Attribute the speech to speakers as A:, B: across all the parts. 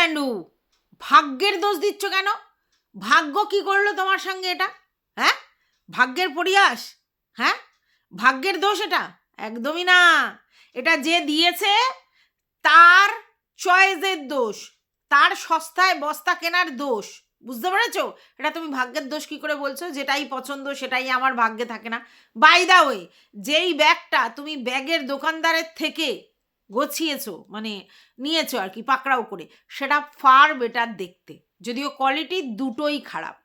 A: ম্যান্ডু ভাগ্যের দোষ দিচ্ছ কেন? ভাগ্য কি করল তোমার সঙ্গে এটা? হ্যাঁ? ভাগ্যের পরিয়াস হ্যাঁ? ভাগ্যের দোষ এটা? একদমই না। এটা যে দিয়েছে, তার চয়েসের দোষ। তার সস্তায় বস্তা কেনার দোষ। বুঝতে পেরেছ? এটা তুমি ভাগ্যের দোষ কি করে বলছো? যেটাই পছন্দ, সেটাই আমার ভাগ্যে থাকে না। বাই দা ওয়ে যেই ব্যাগটা তুমি ব্যাগের দোকানদারের থেকে গছিয়েছো মানে নিয়েছো আর কি, পাকড়াও করে, সেটা ফার বেটার দেখতে। যদিও কোয়ালিটি দুটোই খারাপ,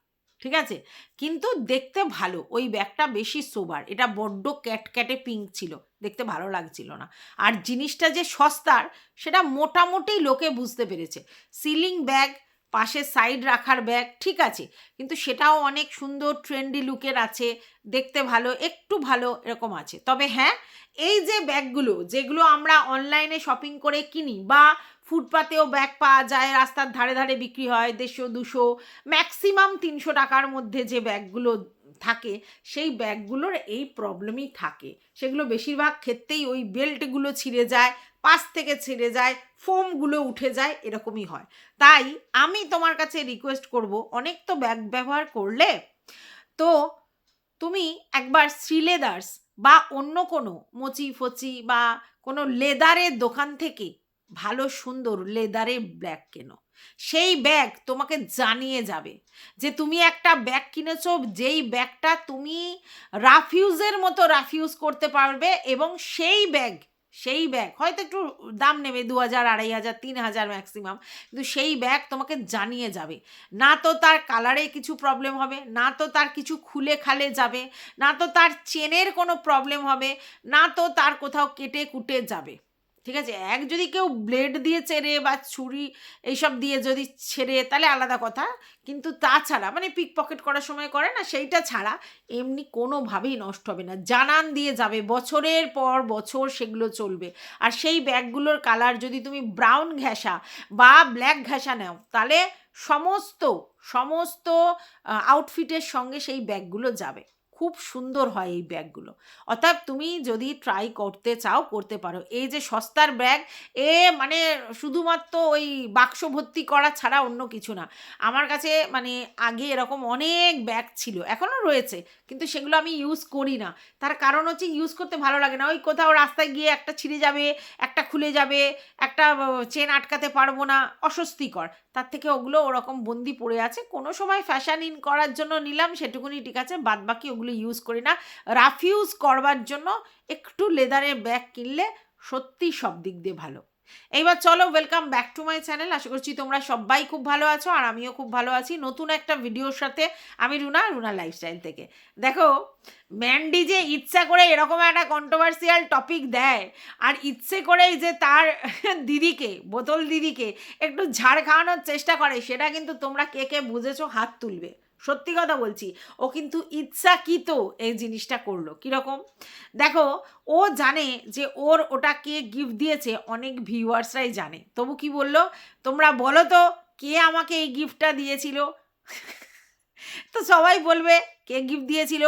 A: ঠিক আছে? কিন্তু দেখতে ভালো, ওই ব্যাগটা বেশি সোবার এটা বড্ড ক্যাটক্যাটে পিঙ্ক ছিল, দেখতে ভালো লাগছিল না। আর জিনিসটা যে সস্তার, সেটা মোটামুটি লোকে বুঝতে পেরেছে। সিলিং ব্যাগ পাশে সাইড রাখার ব্যাগ ঠিক আছে, কিন্তু সেটাও অনেক সুন্দর ট্রেন্ডি লুকের আছে, দেখতে ভালো, একটু ভালো, এরকম আছে। তবে হ্যাঁ এই যে ব্যাগগুলো, যেগুলো আমরা অনলাইনে শপিং করে কিনি বা ফুটপাতেও ব্যাগ পাওয়া যায়, রাস্তার ধারে ধারে বিক্রি হয়, দেড়শো, দুশো ম্যাক্সিমাম তিনশো টাকার মধ্যে যে ব্যাগগুলো থাকে, সেই ব্যাগগুলোর এই প্রবলেমই থাকে। সেগুলো বেশিরভাগ ক্ষেত্রেই ওই বেল্টগুলো ছিঁড়ে যায়, পাশ থেকে ছিঁড়ে যায় ফোমগুলো উঠে যায়, এরকমই হয়। তাই আমি তোমার কাছে রিকোয়েস্ট করব, অনেক তো ব্যাগ ব্যবহার করলে, তো তুমি একবার শ্রীলেদার্স বা অন্য কোনো মোচি ফচি বা কোনো লেদারের দোকান থেকে ভালো সুন্দর লেদারের ব্যাগ কেনো। সেই ব্যাগ তোমাকে জানিয়ে যাবে যে তুমি একটা ব্যাগ কিনেছো, যেই ব্যাগটা তুমি রাফিউজের মতো রাফিউজ করতে পারবে এবং সেই ব্যাগ সেই ব্যাগ হয়তো একটু দাম নেবে দু হাজার, আড়াই হাজার, তিন হাজার ম্যাক্সিমাম কিন্তু সেই ব্যাগ তোমাকে জানিয়ে যাবে। না তো তার কালারে কিছু প্রবলেম হবে, না তো তার কিছু খুলে খালে যাবে, না তো তার চেনের কোনো প্রবলেম হবে, না তো তার কোথাও কেটে কুটে যাবে। ঠিক আছে? এক যদি কেউ ব্লেড দিয়ে চেড়ে বা ছুরি এইসব দিয়ে যদি ছেড়ে, তাহলে আলাদা কথা। কিন্তু তাছাড়া মানে পিক পকেট করার সময় করে না, সেইটা ছাড়া এমনি কোনোভাবেই নষ্ট হবে না। জানান দিয়ে যাবে, বছরের পর বছর সেগুলো চলবে। আর সেই ব্যাগগুলোর কালার যদি তুমি ব্রাউন ঘেঁষা বা ব্ল্যাক ঘেঁষা নাও, তাহলে সমস্ত সমস্ত আউটফিটের সঙ্গে সেই ব্যাগগুলো যাবে। খুব সুন্দর হয় এই ব্যাগগুলো। অর্থাৎ তুমি যদি ট্রাই করতে চাও, করতে পারো। এই যে সস্তার ব্যাগ, এ মানে শুধুমাত্র ওই বাক্স ভর্তি করা ছাড়া অন্য কিছু না। আমার কাছে মানে আগে এরকম অনেক ব্যাগ ছিল, এখনও রয়েছে, কিন্তু সেগুলো আমি ইউজ করি না। তার কারণ হচ্ছে ইউজ করতে ভালো লাগে না। ওই কোথাও রাস্তায় গিয়ে একটা ছিঁড়ে যাবে, একটা খুলে যাবে, একটা চেন আটকাতে পারব না, অস্বস্তিকর। তার থেকে ওগুলো ওরকম বন্দি পড়ে আছে। কোনো সময় ফ্যাশন ইন করার জন্য নিলাম, সেটুকুনি ঠিক আছে বাদ বাকি ওগুলো ইউজ করি না। রাফ ইউজ করবার জন্য একটু লেদারের ব্যাগ কিনলে সত্যি সব দিক দিয়ে ভালো। এইবার চলো welcome back to my channel আশা করছি তোমরা সবাই খুব ভালো আছো আর আমিও খুব ভালো আছি নতুন একটা ভিডিওর সাথে আমি রুনা রুনা লাইফস্টাইল থেকে। দেখো ম্যান্ডি যে ইচ্ছা করে এরকম একটা কন্ট্রোভার্সিয়াল টপিক দেয় আর ইচ্ছে করেই যে তার দিদিকে, বোতল দিদিকে একটু ঝাড় খাওয়ানোর চেষ্টা করে, সেটা কিন্তু তোমরা কে কে বুঝেছ হাত তুলবে। সত্যি কথা বলছি, ও কিন্তু ইচ্ছাকৃত এই জিনিসটা করল। কীরকম? দেখো, ও জানে যে ওর ওটা কে গিফট দিয়েছে, অনেক ভিউয়ার্সরাই জানে। তবু কি বলল? তোমরা বলো তো, কে আমাকে এই গিফটটা দিয়েছিল? তো সবাই বলবে কে গিফট দিয়েছিল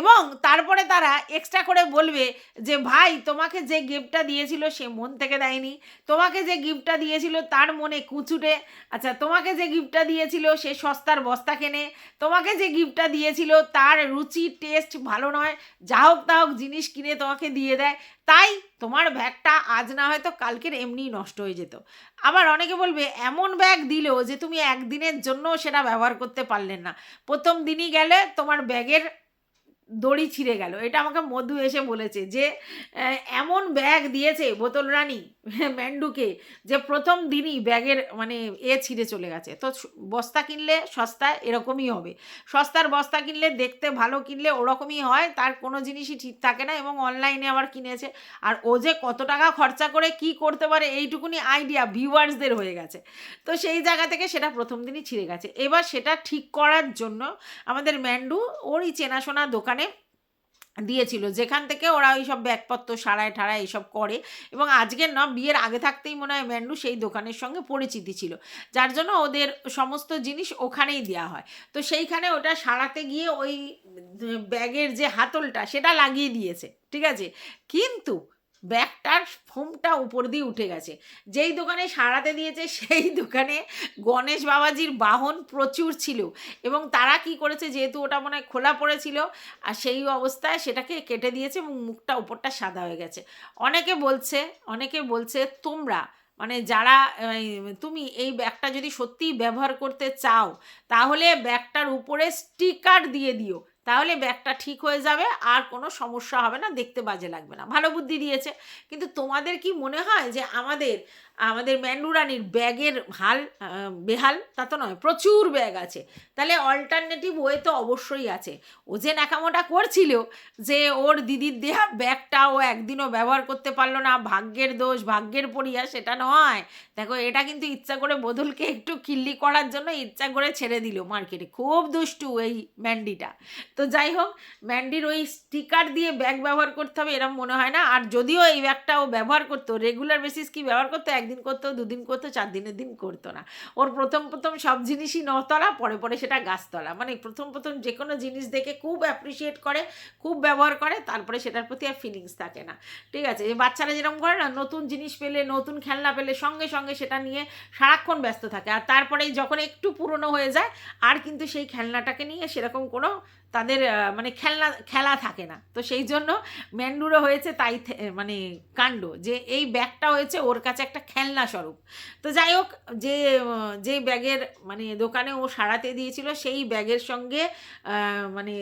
A: এবং তারপরে তারা এক্সট্রা করে বলবে যে, ভাই, তোমাকে যে গিফটটা দিয়েছিল সে মন থেকে দেয়নি। তোমাকে যে গিফটটা দিয়েছিল তার মনে কুচুটে। আচ্ছা তোমাকে যে গিফটটা দিয়েছিল সে সস্তার বস্তা কেনে। তোমাকে যে গিফটটা দিয়েছিল তার রুচি টেস্ট ভালো নয়। যা হোক তা হোক জিনিস কিনে তোমাকে দিয়ে দেয়। তাই তোমার ব্যাগটা আজ না হয়তো কালকের এমনিই নষ্ট হয়ে যেত। আবার অনেকে বলবে, এমন ব্যাগ দিলেও যে তুমি একদিনের জন্য সেটা ব্যবহার করতে পারলেন না। প্রথম দিনই গেলে তোমার ব্যাগের দড়ি ছিঁড়ে গেল। এটা আমাকে মধু এসে বলেছে যে এমন ব্যাগ দিয়েছে বোতল রানী, ম্যান্ডুকে, যে প্রথম দিনই ব্যাগের মানে এ ছিঁড়ে চলে গেছে। তো বস্তা কিনলে সস্তায় এরকমই হবে। সস্তার বস্তা কিনলে দেখতে ভালো কিনলে ওরকমই হয়, তার কোনো জিনিসই ঠিক থাকে না এবং অনলাইনে আবার কিনেছে। আর ও যে কত টাকা খরচা করে কি করতে পারে এইটুকুনি আইডিয়া ভিউয়ার্সদের হয়ে গেছে। তো সেই জায়গা থেকে সেটা প্রথম দিনই ছিঁড়ে গেছে। এবার সেটা ঠিক করার জন্য আমাদের ম্যান্ডু, ওরই চেনাশোনা দোকানে দিয়েছিল। যেখান থেকে ওরা ওই সব ব্যাগপত্র, সারায় ঠারায় এইসব করে এবং আজকের না, বিয়ের আগে থাকতেই মনে হয় ম্যান্ডু সেই দোকানের সঙ্গে পরিচিতি ছিল। যার জন্য ওদের সমস্ত জিনিস ওখানেই দেওয়া হয়। তো সেইখানে ওটা সারাতে গিয়ে ওই ব্যাগের যে হাতলটা সেটা লাগিয়ে দিয়েছে। ঠিক আছে? কিন্তু ব্যাগটার ফোমটা উপর দিয়ে উঠে গেছে। যেই দোকানে সারাতে দিয়েছে, সেই দোকানে গণেশ বাবাজির বাহন প্রচুর ছিল এবং তারা কি করেছে, যেহেতু ওটা মনে হয় খোলা পড়েছিল, আর সেই অবস্থায় সেটাকে কেটে দিয়েছে এবং মুখটা উপরটা সাদা হয়ে গেছে। অনেকে বলছে অনেকে বলছে, তোমরা মানে যারা তুমি এই ব্যাগটা যদি সত্যিই ব্যবহার করতে চাও, তাহলে ব্যাগটার উপরে স্টিকার দিয়ে দিও। তাহলে ব্যাগটা ঠিক হয়ে যাবে, আর কোনো সমস্যা হবে না, দেখতে বাজে লাগবে না। ভালো বুদ্ধি দিয়েছে। কিন্তু তোমাদের কি মনে হয় যে আমাদের আমাদের ম্যান্ডুরানির ব্যাগের হাল বেহাল, তা তো নয়, প্রচুর ব্যাগ আছে। তাহলে অল্টারনেটিভ ওয়ে তো অবশ্যই আছে। ও যে ন্যাকামোটা করছিল যে ওর দিদির দেহা ব্যাগটা ও একদিনও ব্যবহার করতে পারল না, ভাগ্যের দোষ, ভাগ্যের পড়িয়া সেটা নয়। দেখো, এটা কিন্তু ইচ্ছা করে বদলকে একটু কিল্লি করার জন্য ইচ্ছা করে ছেড়ে দিল মার্কেটে। খুব দুষ্টু এই ম্যান্ডিটা। তো যাই হোক, ম্যান্ডির ওই স্টিকার দিয়ে ব্যাগ ব্যবহার করতে হবে এরকম মনে হয় না। আর যদিও এই ব্যাগটা ও ব্যবহার করতো রেগুলার বেসিস কি ব্যবহার করতো, একদিন করতো, দুদিন করতো চার দিনের দিন করতো না। ওর প্রথম প্রথম সব জিনিসই নতলা, পরে পরে সেটা গাছতলা। মানে প্রথম প্রথম যে কোনো জিনিস দেখে খুব অ্যাপ্রিসিয়েট করে, খুব ব্যবহার করে, তারপরে সেটার প্রতি আর ফিলিংস থাকে না। ঠিক আছে? যে বাচ্চারা যেরকম করে না, নতুন জিনিস পেলে, নতুন খেলনা পেলে সঙ্গে সঙ্গে সেটা নিয়ে সারাক্ষণ ব্যস্ত থাকে। আর তারপরে যখন একটু পুরনো হয়ে যায়, আর কিন্তু সেই খেলনাটাকে নিয়ে সেরকম কোনো তাদের মানে খেলনা, খেলা থাকে না। তো সেই জন্য ম্যান্ডুরো হয়েছে তাই মানে কাণ্ড যে এই ব্যাগটা হয়েছে ওর কাছে একটা খেলনা স্বরূপ। তো যাই হোক, যে যে ব্যাগের মানে দোকানে ও সারাতে দিয়েছিল সেই ব্যাগের সঙ্গে মানে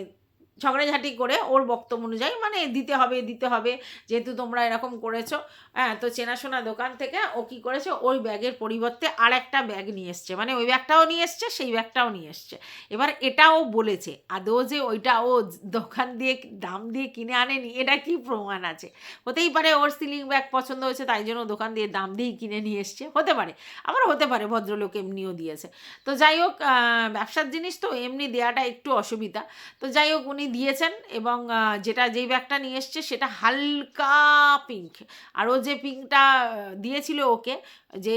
A: ঝগড়াঝাটি করে ওর বক্তব্য অনুযায়ী মানে দিতে হবে দিতে হবে, যেহেতু তোমরা এরকম করেছ। হ্যাঁ তো চেনাশোনা দোকান থেকে ও কী করেছে? ওই ব্যাগের পরিবর্তে আর একটা ব্যাগ নিয়ে এসছে। মানে ওই ব্যাগটাও নিয়ে এসছে, সেই ব্যাগটাও নিয়ে এসছে। এবার এটাও বলেছে, আদৌ যে ওইটা ও দোকান দিয়ে দাম দিয়ে কিনে আনেনি, এটা কি প্রমাণ আছে? হতেই পারে ওর সিলিং ব্যাগ পছন্দ হয়েছে, তাই জন্য দোকান দিয়ে দাম দিয়েই কিনে নিয়ে এসছে। হতে পারে, আবার হতে পারে, ভদ্রলোক এমনিও দিয়েছে। তো যাই হোক ব্যবসার জিনিস তো এমনি দেওয়াটা একটু অসুবিধা। তো যাই হোক, উনি দিয়েছেন এবং যেটা যেই ব্যাগটা নিয়ে এসছে, সেটা হালকা পিঙ্ক আর ও যে পিঙ্কটা দিয়েছিল ওকে, যে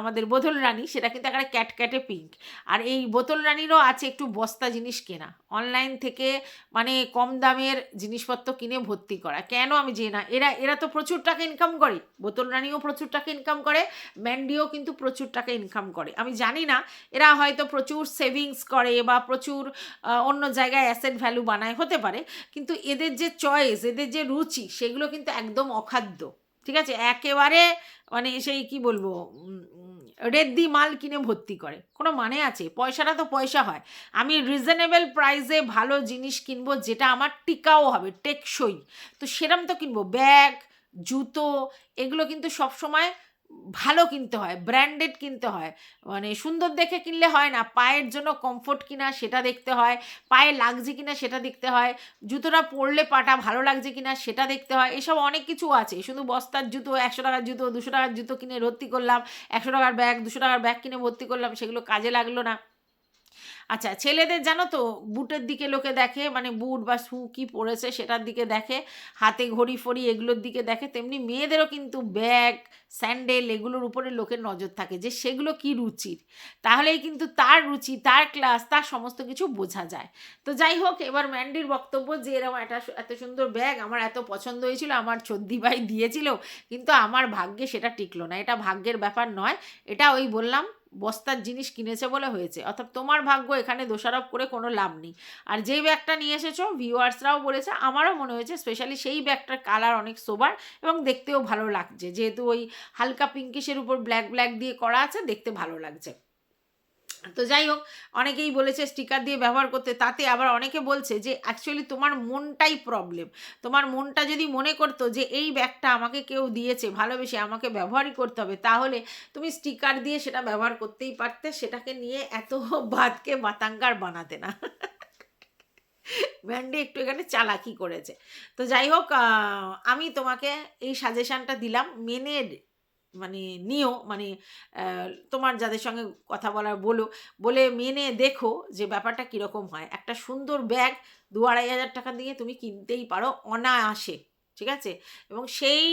A: আমাদের বোতল রানী, সেটা কিন্তু একটা ক্যাটক্যাটে পিঙ্ক। আর এই বোতল রানীরও আছে একটু বস্তা জিনিস কেনা। অনলাইন থেকে মানে কম দামের জিনিসপত্র কিনে ভর্তি করা। কেন আমি যে না, এরা এরা তো প্রচুর টাকা ইনকাম করে। বোতল রানীও প্রচুর টাকা ইনকাম করে, ম্যান্ডিও কিন্তু প্রচুর টাকা ইনকাম করে। আমি জানি না, এরা হয়তো প্রচুর সেভিংস করে বা প্রচুর অন্য জায়গায় অ্যাসেট ভ্যালু বানায়, হতে পারে। কিন্তু এদের যে চয়েস এদের যে রুচি, সেগুলো কিন্তু একদম অখাদ্য। ঠিক আছে? একেবারে মানে সেই কি বলব? রেদ্দি মাল কিনে ভর্তি করে। কোনো মানে আছে? পয়সাটা তো পয়সা হয়। আমি রিজনেবল প্রাইসে ভালো জিনিস কিনবো যেটা আমার টিকাও হবে, টেকসই। তো সেরম তো কিনবো। ব্যাগ, জুতো, এগুলো কিন্তু সবসময় ভালো কিনতে হয় ব্র্যান্ডেড কিনতে হয়। মানে সুন্দর দেখে কিনলে হয় না, পায়ের জন্য কমফোর্ট কিনা সেটা দেখতে হয়, পায়ে লাগছে কিনা সেটা দেখতে হয়, জুতোটা পরলে পাটা ভালো লাগছে কিনা সেটা দেখতে হয়, এসব অনেক কিছু আছে। শুধু বস্তার জুতো, একশো টাকার জুতো, দুশো টাকার জুতো কিনে ভর্তি করলাম, একশো টাকার ব্যাগ দুশো টাকার ব্যাগ কিনে ভর্তি করলাম, সেগুলো কাজে লাগল না। আচ্ছা ছেলেদের জানো তো, বুটের দিকে লোকে দেখে মানে বুট বা শু কী পরেছে সেটার দিকে দেখে, হাতে ঘড়ি ফড়ি এগুলোর দিকে দেখে, তেমনি মেয়েদেরও কিন্তু ব্যাগ, স্যান্ডেল এগুলোর উপরে লোকের নজর থাকে যে সেগুলো কি রুচির। তাহলেই কিন্তু তার রুচি, তার ক্লাস, তার সমস্ত কিছু বোঝা যায়। তো যাই হোক, এবার ম্যান্ডির বক্তব্য যে এরকম একটা এত সুন্দর ব্যাগ আমার এত পছন্দ হয়েছিল, আমার চদ্দি ভাই দিয়েছিল, কিন্তু আমার ভাগ্যে সেটা টিকলো না। এটা ভাগ্যের ব্যাপার নয়, এটা ওই বললাম বস্তার জিনিস কিনেছে বলে হয়েছে। অর্থাৎ তোমার ভাগ্য এখানে দোষারোপ করে কোনো লাভ নেই। আর যেই ব্যাগটা নিয়ে এসেছ ভিউয়ার্সরাও বলেছে, আমারও মনে হয়েছে স্পেশালি সেই ব্যাগটার কালার অনেক সোবার এবং দেখতেও ভালো লাগছে। যেহেতু ওই হালকা পিঙ্কিশের উপর ব্ল্যাক ব্ল্যাক দিয়ে করা আছে, দেখতে ভালো লাগছে। তো যাই হোক, অনেকেই বলেছে স্টিকার দিয়ে ব্যবহার করতে, তাতে আবার অনেকে বলছে যে অ্যাকচুয়ালি তোমার মনটাই প্রবলেম তোমার মনটা যদি মনে করতো যে এই ব্যাগটা আমাকে কেউ দিয়েছে, ভালোবেসে আমাকে ব্যবহারই করতে হবে, তাহলে তুমি স্টিকার দিয়ে সেটা ব্যবহার করতেই পারতে, সেটাকে নিয়ে এত বাদকে বাতাঙ্গার বানাতে না। ব্যান্ডে একটু এখানে চালাকি করেছে। তো যাই হোক আমি তোমাকে এই সাজেশানটা দিলাম, মেনে মানে নিও মানে তোমার যাদের সঙ্গে কথা বলার বলো, বলে মেনে দেখো যে ব্যাপারটা কীরকম হয়। একটা সুন্দর ব্যাগ দু আড়াই হাজার টাকা দিয়ে তুমি কিনতেই পারো অনায়াসে। ঠিক আছে? এবং সেই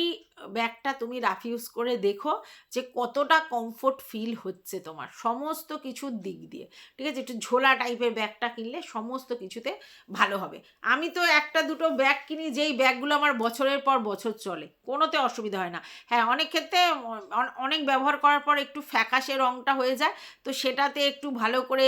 A: ব্যাগটা তুমি রাফিউজ করে দেখো যে কতটা কমফোর্ট ফিল হচ্ছে তোমার। সমস্ত কিছুর দিক দিয়ে, ঠিক আছে? একটু ঝোলা টাইপের ব্যাগটা কিনলে সমস্ত কিছুতে ভালো হবে। আমি তো একটা দুটো ব্যাগ কিনি, যেই ব্যাগগুলো আমার বছরের পর বছর চলে, কোনোতে অসুবিধা হয় না। হ্যাঁ অনেক ক্ষেত্রে অনেক ব্যবহার করার পর একটু ফ্যাকাশে রঙটা হয়ে যায়, তো সেটাতে একটু ভালো করে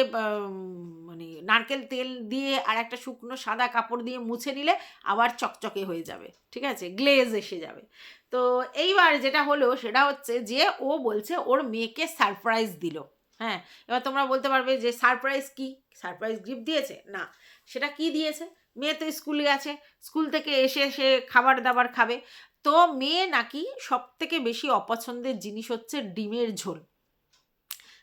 A: মানে নারকেল তেল দিয়ে আর একটা শুকনো সাদা কাপড় দিয়ে মুছে নিলে আবার চকচকে হয়ে যাবে, ঠিক আছে? গ্লেজ এসে যাবে। তো এইবার যেটা হলো সেটা হচ্ছে যে ও বলছে ওর মেয়েকে সারপ্রাইজ দিল। হ্যাঁ এবার তোমরা বলতে পারবে যে সারপ্রাইজ কি? সারপ্রাইজ গিফট দিয়েছে? না। সেটা কি দিয়েছে? মেয়ে তো স্কুল গেছে স্কুল থেকে এসে সে খাবার দাবার খাবে। তো মেয়ে নাকি সব থেকে বেশি অপছন্দের জিনিস হচ্ছে ডিমের ঝোল।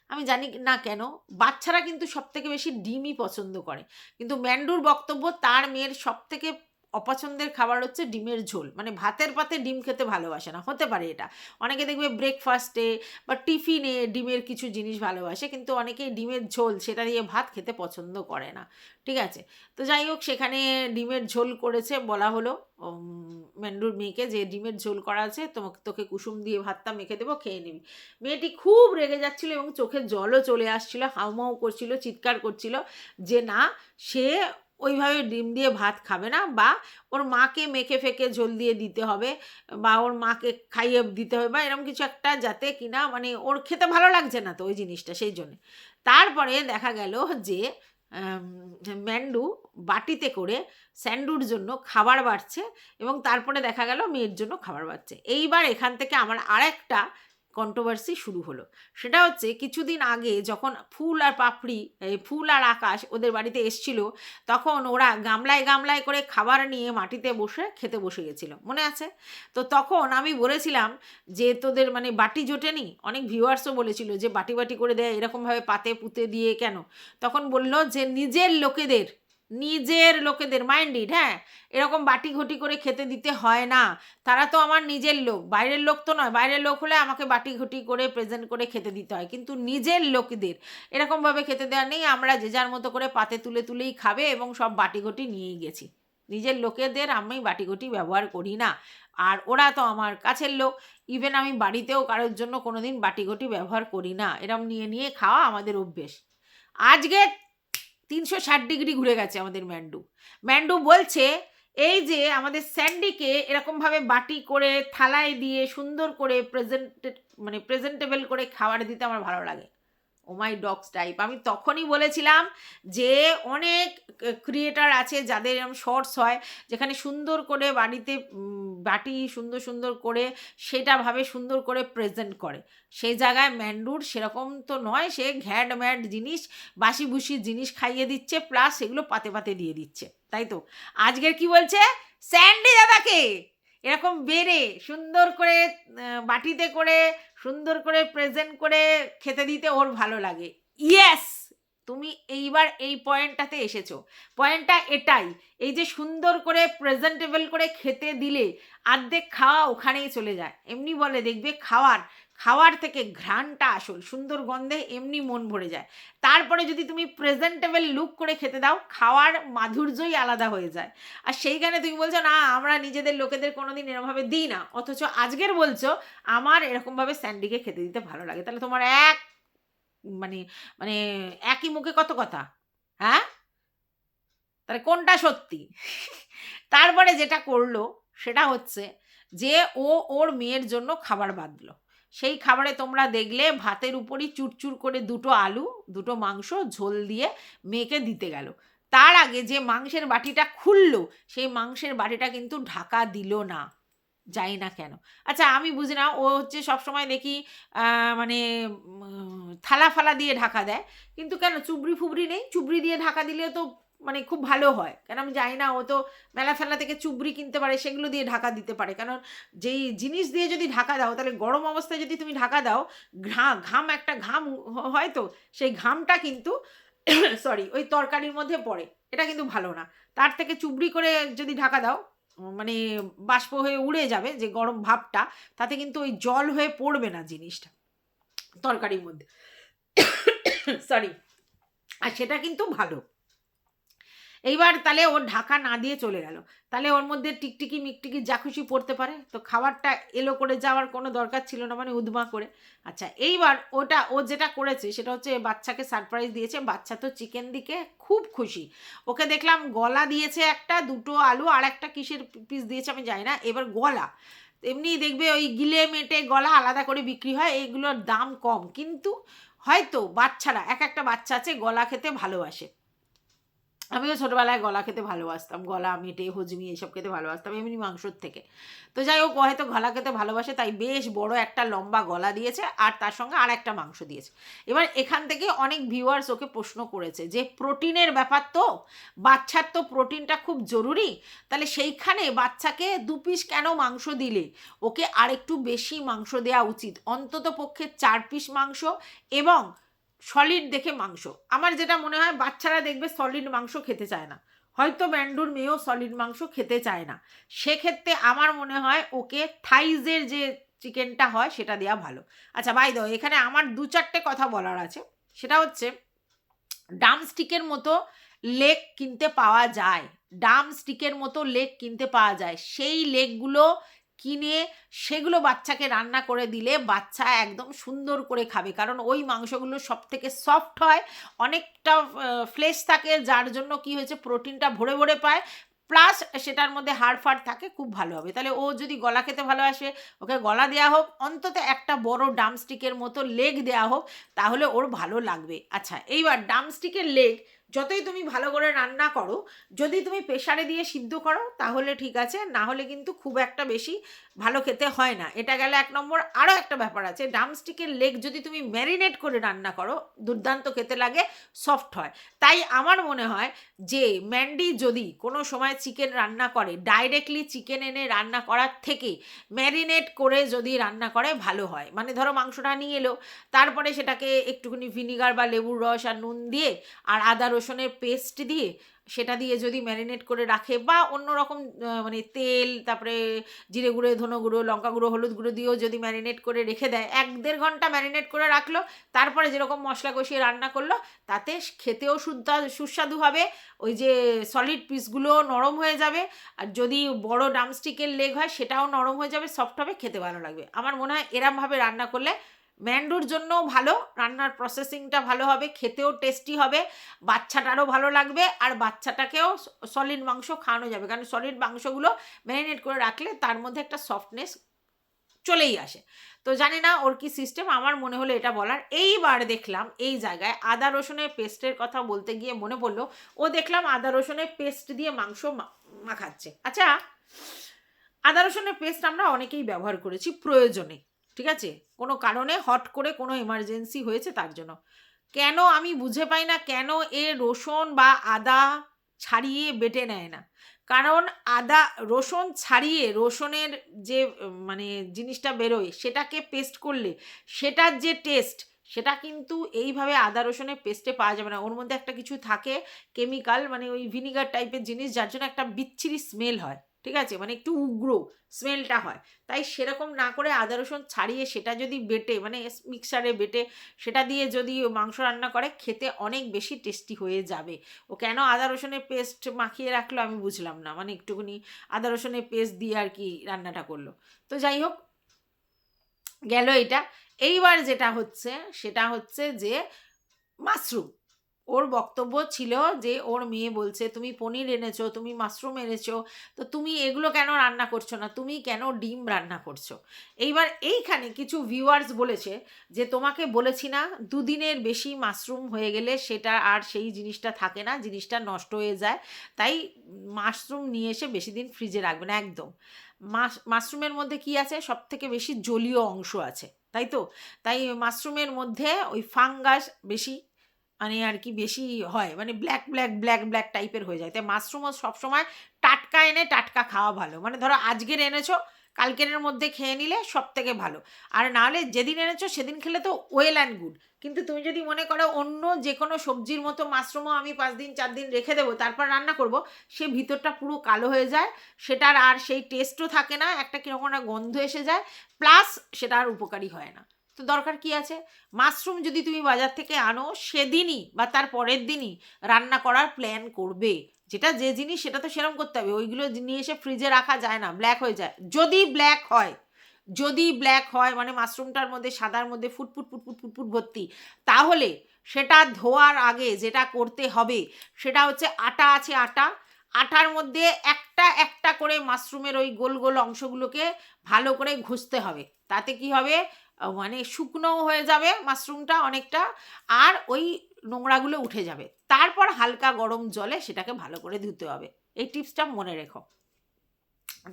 A: আমি জানি না কেন, বাচ্চারা কিন্তু সব থেকে বেশি ডিমই পছন্দ করে। কিন্তু ম্যান্ডুর বক্তব্য তার মেয়ের সব থেকে অপছন্দের খাবার হচ্ছে ডিমের ঝোল। মানে ভাতের পাতে ডিম খেতে ভালোবাসে না হতে পারে এটা। অনেকে দেখবে ব্রেকফাস্টে বা টিফিনে ডিমের কিছু জিনিস ভালোবাসে কিন্তু অনেকেই ডিমের ঝোল সেটা দিয়ে ভাত খেতে পছন্দ করে না। ঠিক আছে? তো যাই হোক সেখানে ডিমের ঝোল করেছে বলা হলো। উম, ম্যান্ডুর মেয়েকে যে ডিমের ঝোল করা আছে তোমাকে তোকে কুসুম দিয়ে ভাতটা মেখে দেবো খেয়ে নিবি। মেয়েটি খুব রেগে যাচ্ছিল এবং চোখের জলও চলে আসছিল হাউমাউ করছিল চিৎকার করছিল যে না সে ওইভাবে ডিম দিয়ে ভাত খাবে না বা ওর মাকে মেখে ফেকে ঝোল দিয়ে দিতে হবে বা ওর মাকে খাইয়ে দিতে হবে বা এরকম কিছু একটা যাতে কিনা মানে ওর খেতে ভালো লাগছে না তো ওই জিনিসটা সেই জন্যে। তারপরে দেখা গেল যে ম্যান্ডু বাটিতে করে স্যান্ডুর জন্য খাবার বাড়ছে এবং তারপরে দেখা গেল মেয়ের জন্য খাবার বাড়ছে। এইবার এখান থেকে আমার আরেকটা কন্ট্রোভার্সি শুরু হলো। সেটা হচ্ছে কিছুদিন আগে যখন ফুল আর পাপড়ি ফুল আর আকাশ ওদের বাড়িতে এসছিল, তখন ওরা গামলায় গামলায় করে খাবার নিয়ে মাটিতে বসে খেতে বসে গেছিল। মনে আছে? তো তখন আমি বলেছিলাম যে, তোদের মানে বাটি জোটেনি? অনেক ভিউয়ার্সও বলেছিল যে, বাটি বাটি করে দেয় এরকমভাবে পাতে পুঁতে দিয়ে কেন? তখন বলল যে, নিজের লোকেদের নিজের লোকেদের মাইন্ডেড হ্যাঁ? এরকম বাটি ঘটি করে খেতে দিতে হয় না। তারা তো আমার নিজের লোক। বাইরের লোক তো নয়। বাইরের লোক হলে আমাকে বাটি ঘটি করে প্রেজেন্ট করে খেতে দিতে হয়। কিন্তু নিজের লোকদের এরকমভাবে খেতে দেওয়া নেই। আমরা যে যার মতো করে পাতে তুলে তুলেই খাবে এবং সব বাটি ঘটি নিয়েই গেছি। নিজের লোকেদের আমি বাটি ঘটি ব্যবহার করি না। আর ওরা তো আমার কাছের লোক। ইভেন আমি বাড়িতেও কারোর জন্য কোনোদিন বাটি ঘটি ব্যবহার করি না। এরম নিয়ে নিয়ে খাওয়া আমাদের অভ্যেস। আজকে তিনশো ষাট ডিগ্রি ঘুরে গেছে আমাদের ম্যান্ডু। ম্যান্ডু বলছে, এই যে আমাদের স্যান্ডিকে এরকমভাবে বাটি করে থালায় দিয়ে সুন্দর করে প্রেজেন্টেড মানে প্রেজেন্টেবল করে খাবার দিতে আমার ভালো লাগে। ও মাই ডগস টাইপ আমি তখনই বলেছিলাম যে অনেক ক্রিয়েটার আছে যাদের এরকম শর্টস হয়, যেখানে সুন্দর করে বাড়িতে বাটি সুন্দর সুন্দর করে সেটা ভাবে সুন্দর করে প্রেজেন্ট করে। সেই জায়গায় ম্যান্ডুর সেরকম তো নয়, সে ঘ্যাড ম্যাড জিনিস, বাসি বুসি জিনিস খাইয়ে দিচ্ছে প্লাস সেগুলো পাতে পাতে দিয়ে দিচ্ছে। তাই তো? আজকের কি বলছে? স্যান্ডি দাদাকে! এরকম বেড়ে সুন্দর করে বাটিতে করে সুন্দর করে প্রেজেন্ট করে খেতে দিতে ওর ভালো লাগে। ইয়েস তুমি এইবার এই পয়েন্টটাতে এসেছ। পয়েন্টটা এটাই, এই যে সুন্দর করে প্রেজেন্টেবল করে খেতে দিলে, আর্ধেক খাওয়া ওখানেই চলে যায়। এমনি বলে দেখবে খাওয়ার খাওয়ার থেকে ঘ্রাণটা আসল, সুন্দর গন্ধে এমনি মন ভরে যায়। তারপরে যদি তুমি প্রেজেন্টেবল লুক করে খেতে দাও, খাওয়ার মাধুর্যই আলাদা হয়ে যায়। আর সেইখানে তুমি বলছো, না, আমরা নিজেদের লোকেদের কোনো দিন এরমভাবে দিই না। অথচ আজকের বলছো, আমার এরকমভাবে স্যান্ডিকে খেতে দিতে ভালো লাগে। তাহলে তোমার এক মানে মানে একই মুখে কত কথা? হ্যাঁ? তাহলে কোনটা সত্যি? তারপরে যেটা করল, সেটা হচ্ছে যে ও ওর মেয়ের জন্য খাবার বাঁধলো। সেই খাবারে তোমরা দেখলে ভাতের উপরই চুরচুর করে দুটো আলু, দুটো মাংস, ঝোল দিয়ে মেয়েকে দিতে গেল। তার আগে যে মাংসের বাটিটা খুললো, সেই মাংসের বাটিটা কিন্তু ঢাকা দিল না। যাই না কেন। আচ্ছা আমি বুঝি না, ও হচ্ছে সবসময় দেখি মানে থালা ফালা দিয়ে ঢাকা দেয়। কিন্তু কেন? চুবড়ি ফুবড়ি নেই? চুবড়ি দিয়ে ঢাকা দিলে তো মানে খুব ভালো হয়। কেন আমি জানি না, ও তো মেলা ফেলা থেকে চুবড়ি কিনতে পারে, সেগুলো দিয়ে ঢাকা দিতে পারে। কারণ যেই জিনিস দিয়ে যদি ঢাকা দাও, তাহলে গরম অবস্থায় যদি তুমি ঢাকা দাও, ঘা, ঘাম একটা ঘাম হয় তো, সেই ঘামটা কিন্তু সরি ওই তরকারির মধ্যে পড়ে। এটা কিন্তু ভালো না। তার থেকে চুবড়ি করে যদি ঢাকা দাও মানে বাষ্প হয়ে উড়ে যাবে যে গরম ভাবটা, তাতে কিন্তু ওই জল হয়ে পড়বে না জিনিসটা তরকারির মধ্যে। সরি আর সেটা কিন্তু ভালো। এইবার তাহলে ওর ঢাকা না দিয়ে চলে গেল। তাহলে ওর মধ্যে টিকটিকি মিকটিকি যা খুশি পড়তে পারে। তো খাবারটা এলো করে যাওয়ার কোনো দরকার ছিল না মানে উদমা করে। আচ্ছা এইবার ওটা, ও যেটা করেছে সেটা হচ্ছে বাচ্চাকে সারপ্রাইজ দিয়েছে। বাচ্চা তো চিকেন দিকে খুব খুশি। ওকে দেখলাম গলা দিয়েছে একটা, দুটো আলু আর একটা কিসের পিস দিয়েছে আমি জানি না। এবার গলা। এমনি দেখবে ওই গিলে মেটে গলা আলাদা করে বিক্রি হয়, এইগুলোর দাম কম। কিন্তু হয়তো বাচ্চারা, এক একটা বাচ্চা আছে গলা খেতে ভালোবাসে। আমিও ছোটোবেলায় গলা খেতে ভালোবাসতাম। গলা মেটে হজমি এসব খেতে ভালোবাসতাম, এমনি মাংসর থেকে। তো যাই হোক, ও হয়তো গলা খেতে ভালোবাসে, তাই বেশ বড় একটা লম্বা গলা দিয়েছে আর তার সঙ্গে আর একটা মাংস দিয়েছে। এবার এখান থেকে অনেক ভিউয়ার্স ওকে প্রশ্ন করেছে যে, প্রোটিনের ব্যাপার তো? বাচ্চার তো প্রোটিনটা খুব জরুরি? তাহলে সেইখানে বাচ্চাকে দু পিস কেন মাংস দিলে? ওকে আরেকটু বেশি মাংস দেওয়া উচিত। অন্তত পক্ষে চার পিস মাংস এবং সলিড দেখে মাংস। আমার যেটা মনে হয়, বাচ্চারা দেখবে সলিড মাংস খেতে চায় না। হয়তো ব্যান্ডুর মেয়েও সলিড মাংস খেতে চায় না। সেক্ষেত্রে আমার মনে হয়, ওকে থাইজের যে চিকেনটা হয়, সেটা দেওয়া ভালো। আচ্ছা বাই দাও এখানে আমার দু চারটে কথা বলার আছে। সেটা হচ্ছে ডাম স্টিকের মতো লেগ কিনতে পাওয়া যায়। ডাম স্টিকের মতো লেগ কিনতে পাওয়া যায়। সেই লেগগুলো কিনে সেগুলো বাচ্চাকে রান্না করে দিলে বাচ্চা একদম সুন্দর করে খাবে। কারণ ওই মাংসগুলো সব থেকে সফট হয়, অনেকটা ফ্লেশ থাকে, যার জন্য কি হয়েছে প্রোটিনটা ভরে ভরে পায় প্লাস সেটার মধ্যে হাড় ফাড় থাকে, খুব ভালো হবে। তাহলে ও যদি গলা খেতে ভালোবাসে, ওকে গলা দেওয়া হোক, অন্তত একটা বড় ডামস্টিকের মতো লেগ দেওয়া হোক, তাহলে ওর ভালো লাগবে। আচ্ছা এইবার ডামস্টিকের লেগ যতই তুমি ভালো করে রান্না করো, যদি তুমি প্রেশারে দিয়ে সিদ্ধ করো, তাহলে ঠিক আছে না হলে কিন্তু খুব একটা বেশি ভালো খেতে হয় না। এটা গেলে এক নম্বর আরও একটা ব্যাপার আছে ডামস্টিকের লেগ যদি তুমি ম্যারিনেট করে রান্না করো, দুর্দান্ত খেতে লাগে সফট হয়। তাই আমার মনে হয় যে ম্যান্ডি যদি কোনো সময় চিকেন রান্না করে ডাইরেক্টলি চিকেন এনে রান্না করার থেকে ম্যারিনেট করে যদি রান্না করে, ভালো হয়। মানে ধরো মাংসটা নিয়ে এলো, তারপরে সেটাকে একটুখানি ভিনিগার বা লেবুর রস আর নুন দিয়ে, আর আদা রসুনের পেস্ট দিয়ে সেটা দিয়ে যদি ম্যারিনেট করে রাখে বা অন্য রকম মানে তেল, তারপরে জিরে গুঁড়ো, ধনো গুঁড়ো, লঙ্কা গুঁড়ো, হলুদ গুঁড়ো দিয়েও যদি ম্যারিনেট করে রেখে দেয়, এক দেড় ঘণ্টা ম্যারিনেট করে রাখল, তারপরে যেরকম মশলা কষিয়ে রান্না করল, তাতে খেতেও শুদ্ধ সুস্বাদু হবে, ওই যে সলিড পিসগুলো নরম হয়ে যাবে, আর যদি বড় ডামস্টিকের লেগ হয়, সেটাও নরম হয়ে যাবে সফট হবে, খেতে ভালো লাগবে। আমার মনে হয় এরমভাবে রান্না করলে ম্যান্ডুর জন্যও ভালো, রান্নার প্রসেসিংটা ভালো হবে, খেতেও টেস্টি হবে, বাচ্চাটারও ভালো লাগবে, আর বাচ্চাটাকেও সলিড মাংস খাওয়ানো যাবে। কারণ সলিড মাংসগুলো ম্যারিনেট করে রাখলে তার মধ্যে একটা সফটনেস চলেই আসে। তো জানি না ওর কি সিস্টেম আমার মনে হলো এটা বলার। এইবার দেখলাম এই জায়গায় আদা রসুনের পেস্টের কথা বলতে গিয়ে মনে পড়ল, ও দেখলাম আদা রসুনের পেস্ট দিয়ে মাংস মাখাচ্ছে। আচ্ছা আদা রসুনের পেস্ট আমরা অনেকেই ব্যবহার করেছি প্রয়োজনে। ঠিক আছে? কোনো কারণে হট করে কোনো এমার্জেন্সি হয়েছে তার জন্য। কেন আমি বুঝে পাই না কেন এ রসুন বা আদা ছাড়িয়ে বেটে নেয় না? কারণ আদা, রসুন ছাড়িয়ে রসুনের যে মানে জিনিসটা বেরোয়, সেটাকে পেস্ট করলে সেটার যে টেস্ট সেটা কিন্তু এইভাবে আদা রসুনের পেস্টে পাওয়া যাবে না। ওর মধ্যে একটা কিছু থাকে কেমিক্যাল মানে ওই ভিনিগার টাইপের জিনিস যার জন্য একটা বিচ্ছিরি স্মেল হয়। ঠিক আছে? মানে একটু উগ্র স্মেলটা হয়। তাই সেরকম না করে আদা, রসুন ছাড়িয়ে সেটা যদি বেটে মানে মিক্সারে বেটে সেটা দিয়ে যদি মাংস রান্না করে, খেতে অনেক বেশি টেস্টি হয়ে যাবে। ও কেন আদা, রসুনের পেস্ট মাখিয়ে রাখল আমি বুঝলাম না। মানে একটুখানি আদা, রসুনের পেস্ট দিয়ে আর কি রান্নাটা করল। তো যাই হোক, গেল এটা এইবার যেটা হচ্ছে, সেটা হচ্ছে যে, মাশরুম। ওর বক্তব্য ছিল যে, ওর মেয়ে বলছে, তুমি পনির এনেছো, তুমি মাশরুম এনেছো, তো তুমি এগুলো কেন রান্না করছ না? তুমি কেন ডিম রান্না করছ? এইবার এইখানে কিছু ভিউয়ার্স বলেছে যে, তোমাকে বলেছি না, দুদিনের বেশি মাশরুম হয়ে গেলে সেটা আর সেই জিনিসটা থাকে না, জিনিসটা নষ্ট হয়ে যায়, তাই মাশরুম নিয়ে এসে বেশি দিন ফ্রিজে রাখবে না। একদম। মাশ, মাশরুমের মধ্যে কি আছে? সব থেকে বেশি জলীয় অংশ আছে, তাই তো? তাই মাশরুমের মধ্যে ওই ফাঙ্গাস বেশি মানে আর কি বেশি হয়। মানে ব্ল্যাক ব্ল্যাক ব্ল্যাক ব্ল্যাক টাইপের হয়ে যায়। তাই মাশরুমও সবসময় টাটকা এনে টাটকা খাওয়া ভালো। মানে ধরো আজকের এনেছো, কালকের মধ্যে খেয়ে নিলে সব থেকে ভালো। আর নাহলে যেদিন এনেছো সেদিন খেলে তো ওয়েল অ্যান্ড গুড কিন্তু তুমি যদি মনে করো অন্য যে কোনো সবজির মতো মাশরুমও আমি পাঁচ দিন, চার দিন রেখে দেবো, তারপর রান্না করব, সে ভিতরটা পুরো কালো হয়ে যায়। সেটার আর সেই টেস্টও থাকে না, একটা কীরকম গন্ধ এসে যায়। প্লাস সেটা আর উপকারী হয় না। তো দরকার কি আছে? মাশরুম যদি তুমি বাজার থেকে আনো, সেদিনই বা তার পরের দিনই রান্না করার প্ল্যান করবে। যেটা যে জিনিস সেটা তো সেরকম করতে হবে। ওইগুলো নিয়ে এসে ফ্রিজে রাখা যায় না। ব্ল্যাক হয়ে যায়। যদি ব্ল্যাক হয়, যদি ব্ল্যাক হয় মানে মাশরুমটার মধ্যে সাদার মধ্যে ফুটফুট ফুটফুট ফুটফুট ভর্তি, তাহলে সেটা ধোয়ার আগে যেটা করতে হবে, সেটা হচ্ছে আটা আছে আটা। আটার মধ্যে একটা একটা করে মাশরুমের ওই গোল গোল অংশগুলোকে ভালো করে ঘষতে হবে। তাতে কি হবে? মানে শুকনো হয়ে যাবে মাশরুমটা অনেকটা আর ওই নোংরাগুলো উঠে যাবে। তারপর হালকা গরম জলে সেটাকে ভালো করে ধুতে হবে। এই টিপসটা মনে রেখো।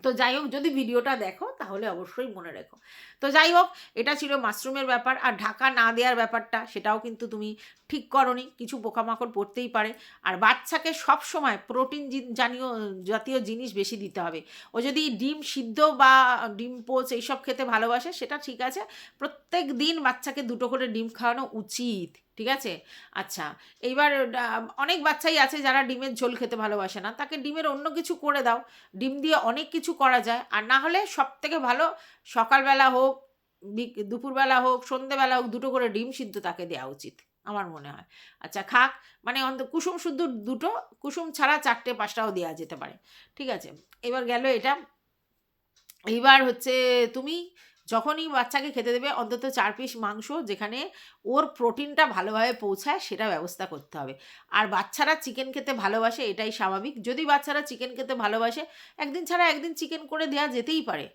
A: তো যাই হোক, যদি ভিডিওটা দেখো, তাহলে অবশ্যই মনে রেখো। তো যাই হোক, এটা ছিল মাশরুমের ব্যাপার। আর ঢাকা না দেওয়ার ব্যাপারটা, সেটাও কিন্তু তুমি ঠিক করনি। কিছু পোকামাকড় পড়তেই পারে। আর বাচ্চাকে সব সময় প্রোটিন জাতীয় জাতীয় জিনিস বেশি দিতে হবে। ও যদি ডিম সিদ্ধ বা ডিম পোচ এইসব খেতে ভালোবাসে, সেটা ঠিক আছে। প্রত্যেক দিন বাচ্চাকে দুটো করে ডিম খাওয়ানো উচিত। ঠিক আছে? আচ্ছা এইবার অনেক বাচ্চাই আছে যারা ডিমের ঝোল খেতে ভালোবাসে না। তাকে ডিমের অন্য কিছু করে দাও। ডিম দিয়ে অনেক কিছু করা যায়। আর না হলে সব থেকে ভালো, সকালবেলা হোক দুপুরবেলা হোক, সন্ধেবেলা হোক, দুটো করে ডিম সিদ্ধ তাকে দেওয়া উচিত, আমার মনে হয়। আচ্ছা খাক মানে অন্ত, কুসুম শুদ্ধ দুটো, কুসুম ছাড়া চারটে, পাঁচটাও দেওয়া যেতে পারে। ঠিক আছে? এবার গেল এটা। এইবার হচ্ছে, তুমি যখনই বাচ্চাকে খেতে দেবে, অন্তত চার পিস মাংস যেখানে ওর প্রোটিনটা ভালোভাবে পৌঁছায়, সেটা ব্যবস্থা করতে হবে। আর বাচ্চারা চিকেন খেতে ভালোবাসে, এটাই স্বাভাবিক। যদি বাচ্চারা চিকেন খেতে ভালোবাসে, একদিন ছাড়া একদিন চিকেন করে দেওয়া যেতেই পারে।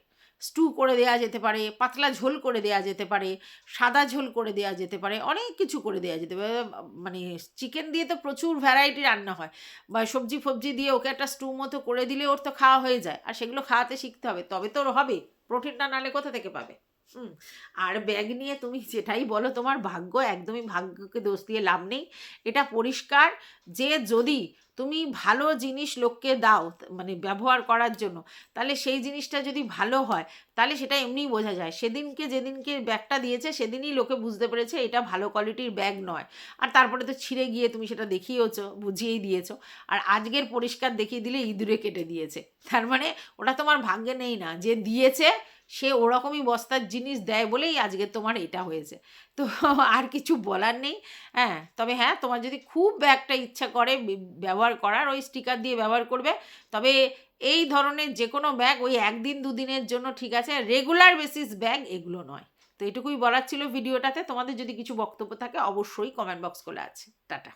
A: স্টু করে দেওয়া যেতে পারে, পাতলা ঝোল করে দেওয়া যেতে পারে, সাদা ঝোল করে দেওয়া যেতে পারে, অনেক কিছু করে দেওয়া যেতে পারে। মানে চিকেন দিয়ে তো প্রচুর ভ্যারাইটি রান্না হয়। বা সবজি ফবজি দিয়ে ওকে একটা স্টু মতো করে দিলে ওর তো খাওয়া হয়ে যায়। আর সেগুলো খাওয়াতে শিখতে হবে। তবে তো ওর হবে। প্রোটিনটা নালে কোথা থেকে পাবে? হুম, আর ব্যাগ নিয়ে তুমি যেটাই বলো, তোমার ভাগ্য একদমই ভাগ্যকে দোষ দিয়ে লাভ নেই। এটা পরিষ্কার যে যদি তুমি ভালো জিনিস লোককে দাও মানে ব্যবহার করার জন্য, তাহলে সেই জিনিসটা যদি ভালো হয়, তাহলে সেটা এমনিই বোঝা যায়। সেদিনকে যেদিনকে ব্যাগটা দিয়েছে, সেদিনই লোকে বুঝতে পেরেছে এটা ভালো কোয়ালিটির ব্যাগ নয়। আর তারপরে তো ছিঁড়ে গিয়ে তুমি সেটা দেখিয়েছো বুঝিয়েই দিয়েছ। আর আজকের পরিষ্কার দেখিয়ে দিলে ইঁদুরে কেটে দিয়েছে। তার মানে ওটা তোমার ভাগ্যে নেই না। যে দিয়েছে সে ওরকমই বস্তার জিনিস দেয় বলেই আজকে তোমার এটা হয়েছে। তো আর কিছু বলার নেই। হ্যাঁ তবে হ্যাঁ তোমার যদি খুব একটা ইচ্ছা করে ব্যবহার করার, ওই স্টিকার দিয়ে ব্যবহার করবে। তবে এই ধরনের যে কোনো ব্যাগ ওই একদিন, দুদিনের জন্য ঠিক আছে রেগুলার বেসিস ব্যাগ এগুলো নয়। তো এটুকুই বলার ছিল ভিডিওটাতে। তোমাদের যদি কিছু বক্তব্য থাকে, অবশ্যই কমেন্ট বক্স খোলা আছে। টাটা।